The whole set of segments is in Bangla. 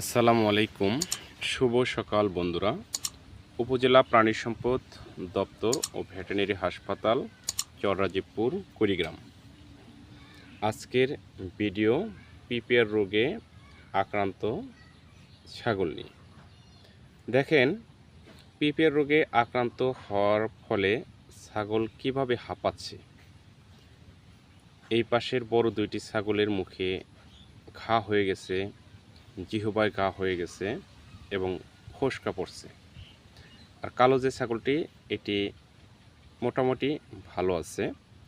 আসসালামু আলাইকুম। শুভ সকাল বন্ধুরা। উপজেলা প্রাণী সম্পদ দপ্তর ও ভেটেরিনারি হাসপাতাল, চররাজীবপুর, কুড়িগ্রাম। আজকের ভিডিও পিপিআর রোগে আক্রান্ত ছাগল নিয়ে। দেখেন, পিপিআর রোগে আক্রান্ত হওয়ার ফলে ছাগল কীভাবে হাঁপাচ্ছে। এই পাশের বড় দুইটি ছাগলের মুখে ঘা হয়ে গেছে। জিহবায় গা হয়ে গেছে এবং ফোসকা পড়ছে। আর কালো যে ছাগলটি, এটি মোটামুটি ভালো আছে।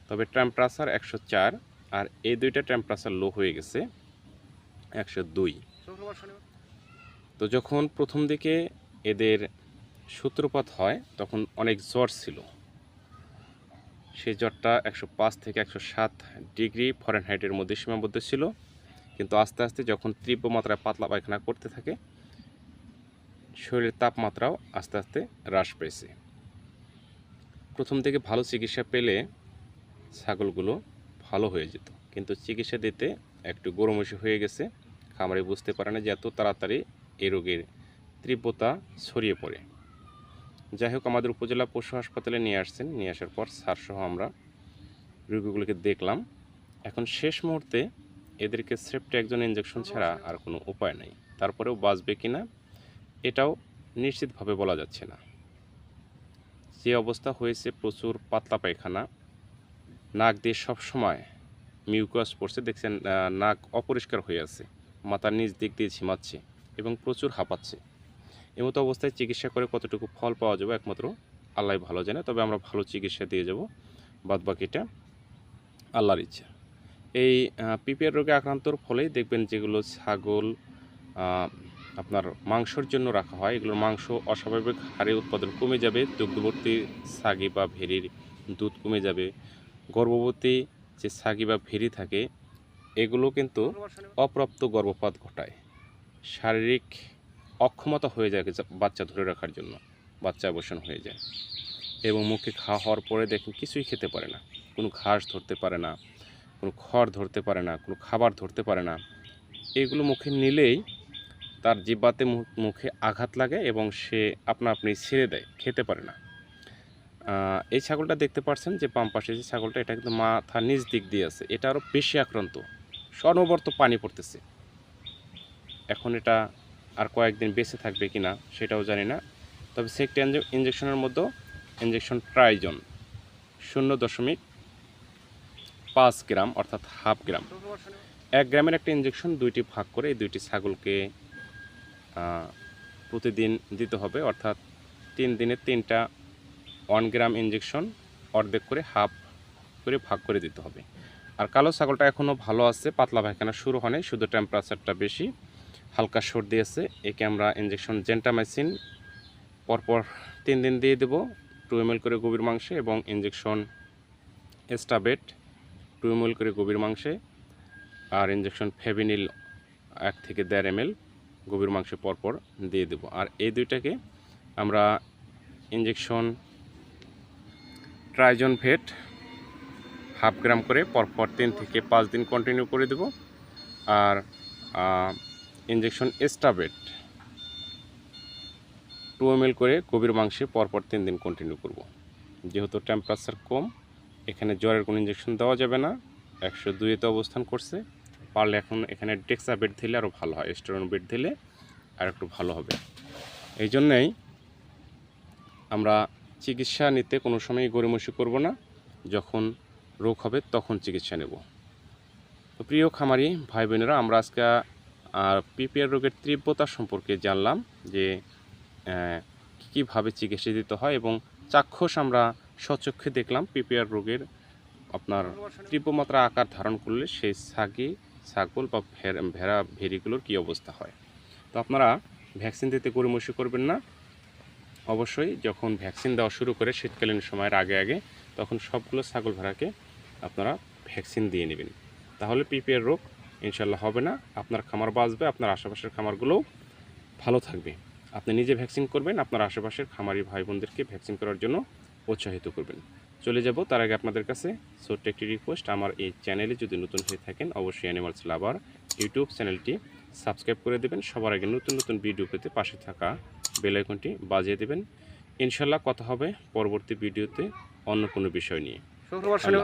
তবে টেম্পারেচার একশো চার আর এই দুইটা টেম্পারেচার লো হয়ে গেছে একশো দুই। তো যখন প্রথম দিকে এদের সূত্রপাত হয়, তখন অনেক জ্বর ছিল। সেই জ্বরটা একশো পাঁচ থেকে একশো সাত ডিগ্রি ফরেনহাইটের মধ্যে সীমাবদ্ধ ছিল। কিন্তু আস্তে আস্তে যখন তীব্র মাত্রায় পাতলা পায়খানা করতে থাকে, শরীরের তাপমাত্রাও আস্তে আস্তে হ্রাস পেয়েছে। প্রথম থেকে ভালো চিকিৎসা পেলে ছাগলগুলো ভালো হয়ে যেত। কিন্তু চিকিৎসা দিতে একটু গরমসি হয়ে গেছে। খামারে বুঝতে পারে না যে এত তাড়াতাড়ি এই রোগের তীব্রতা ছড়িয়ে পড়ে। যাই হোক, আমাদের উপজেলা পশু হাসপাতালে নিয়ে আসছেন। নিয়ে আসার পর সারসহ আমরা রোগীগুলোকে দেখলাম। এখন শেষ মুহূর্তে এদেরকে সেফটি একজন ইঞ্জেকশন ছাড়া আর কোনো উপায় নেই। তারপরেও বাঁচবে কি না, এটাও নিশ্চিতভাবে বলা যাচ্ছে না। যে অবস্থা হয়েছে প্রচুর পাতলা পায়খানা, নাক দিয়ে সব সময় মিউকাস পড়ছে, দেখছেন নাক অপরিষ্কার হয়ে আছে মাথার নিচ দিক দিয়ে ঝিমাচ্ছে এবং প্রচুর হাঁপাচ্ছে। এমতো অবস্থায় চিকিৎসা করে কতটুকু ফল পাওয়া যাবে একমাত্র আল্লাহ ভালো জানে, তবে আমরা ভালো চিকিৎসা দিয়ে যাব বাদ বাকিটা আল্লাহর ইচ্ছা। এই পিপিআর রোগে আক্রান্তর ফলেই দেখবেন যেগুলো ছাগল আপনার মাংসর জন্য রাখা হয়। এগুলোর মাংস অস্বাভাবিক হারে উৎপাদন কমে যাবে, দুগ্ধবর্তী ছাগি বা ভেরির দুধ কমে যাবে। গর্ভবতী যে ছাগি বা ভেরি থাকে, এগুলো কিন্তু অপ্রাপ্ত গর্ভপাত ঘটায়। শারীরিক অক্ষমতা হয়ে যায় বাচ্চা ধরে রাখার জন্য, বাচ্চা অবসান হয়ে যায়। এবং মুখে খাওয়া হওয়ার পরে দেখেন কিছুই খেতে পারে না, কোনো ঘাস ধরতে পারে না। কোনো খড় ধরতে পারে না, কোনো খাবার ধরতে পারে না। এগুলো মুখে নিলেই তার জিব্বাতে মুখে আঘাত লাগে এবং সে আপনা আপনি ছেড়ে দেয়, খেতে পারে না। এই ছাগলটা দেখতে পাচ্ছেন যে বাম পাশে যে ছাগলটা, এটা কিন্তু মাথা নিচ দিক দিয়ে আছে। এটা আরও বেশি আক্রান্ত। অনবর্ত পানি পড়তেছে। এখন এটা আর কয়েকদিন বেঁচে থাকবে কি না সেটাও জানি না। তবে সেকটা ইঞ্জেকশনের মধ্যে ইঞ্জেকশন ট্রাইজন, শূন্য দশমিক পাঁচ গ্রাম, অর্থাৎ হাফ গ্রাম। এক গ্রামের একটা ইঞ্জেকশন দুইটি ভাগ করে এই দুইটি ছাগলকে প্রতিদিন দিতে হবে, অর্থাৎ তিন দিনে তিনটা ওয়ান গ্রাম ইঞ্জেকশন অর্ধেক করে হাফ করে ভাগ করে দিতে হবে। আর কালো ছাগলটা এখনও ভালো আছে, পাতলা পায়খানা শুরু হয়নি শুধু টেম্পারেচারটা বেশি, হালকা সর্দি আছে, একে আমরা ইঞ্জেকশন জেন্টামাইসিন পরপর তিন দিন দিয়ে দেবো টু এম করে গভীর মাংসে এবং ইঞ্জেকশন এস্টাবেট টু এম করে গভীর মাংসে আর ইঞ্জেকশন ফেভিনিল এক থেকে দেড় এম গভীর মাংসে পরপর দিয়ে দেবো। আর এই দুইটাকে আমরা injection Trizon vet half gram করে পরপর তিন থেকে পাঁচ দিন কন্টিনিউ করে দেব। আর ইঞ্জেকশন এস্টাবেট টু এম করে গভীর মাংসে পরপর তিন দিন কন্টিনিউ করব। যেহেতু টেম্পারেচার কম এখানে জ্বরের কোনো ইঞ্জেকশন দেওয়া যাবে না। একশো দুইতে অবস্থান করছে। পারলে এখন এখানে ডেক্সা বেড দিলে আরও ভালো হয় স্টোরন বেড দিলে আর একটু ভালো হবে। এই জন্যেই আমরা চিকিৎসা নিতে কোনো সময় গরিমসি করব না। যখন রোগ হবে তখন চিকিৎসা নেব। তো প্রিয় খামারি ভাই বোনেরা আমরা আজকে পিপিআর রোগের তীব্রতা সম্পর্কে জানলাম যে কীভাবে চিকিৎসা দিতে হয় এবং চাক্ষুষ আমরা সচক্ষে দেখলাম পিপিআর রোগের আপনার তীব্রমাত্রা আকার ধারণ করলে সেই ছাগি ছাগল বা ভেড়া ভেড়িগুলোর কী অবস্থা হয়? তো আপনারা ভ্যাকসিন দিতে গরিমসি করবেন না। অবশ্যই যখন ভ্যাকসিন দেওয়া শুরু করে শীতকালীন সময়ের আগে আগে, তখন সবগুলো ছাগল, ভেড়াকে আপনারা ভ্যাকসিন দিয়ে নেবেন। তাহলে পিপিআর রোগ ইনশাল্লাহ হবে না। আপনার খামার বাঁচবে, আপনার আশেপাশের খামারগুলোও ভালো থাকবে। আপনি নিজে ভ্যাকসিন করবেন, আপনার আশেপাশের খামারি ভাই বোনদেরকে ভ্যাকসিন করার জন্য উৎসাহিত করবেন। চলে যাব তার আগে আপনাদের কাছে ছোট্ট একটি রিকোয়েস্ট আমার এই চ্যানেলে যদি নতুন হয়ে থাকেন, অবশ্যই অ্যানিমালস লাভার ইউটিউব চ্যানেলটি সাবস্ক্রাইব করে দেবেন। সবার আগে নতুন নতুন ভিডিও পেতে পাশে থাকা বেলাইকনটি বাজিয়ে দেবেন। ইনশাল্লাহ কথা হবে পরবর্তী ভিডিওতে অন্য কোনো বিষয় নিয়ে।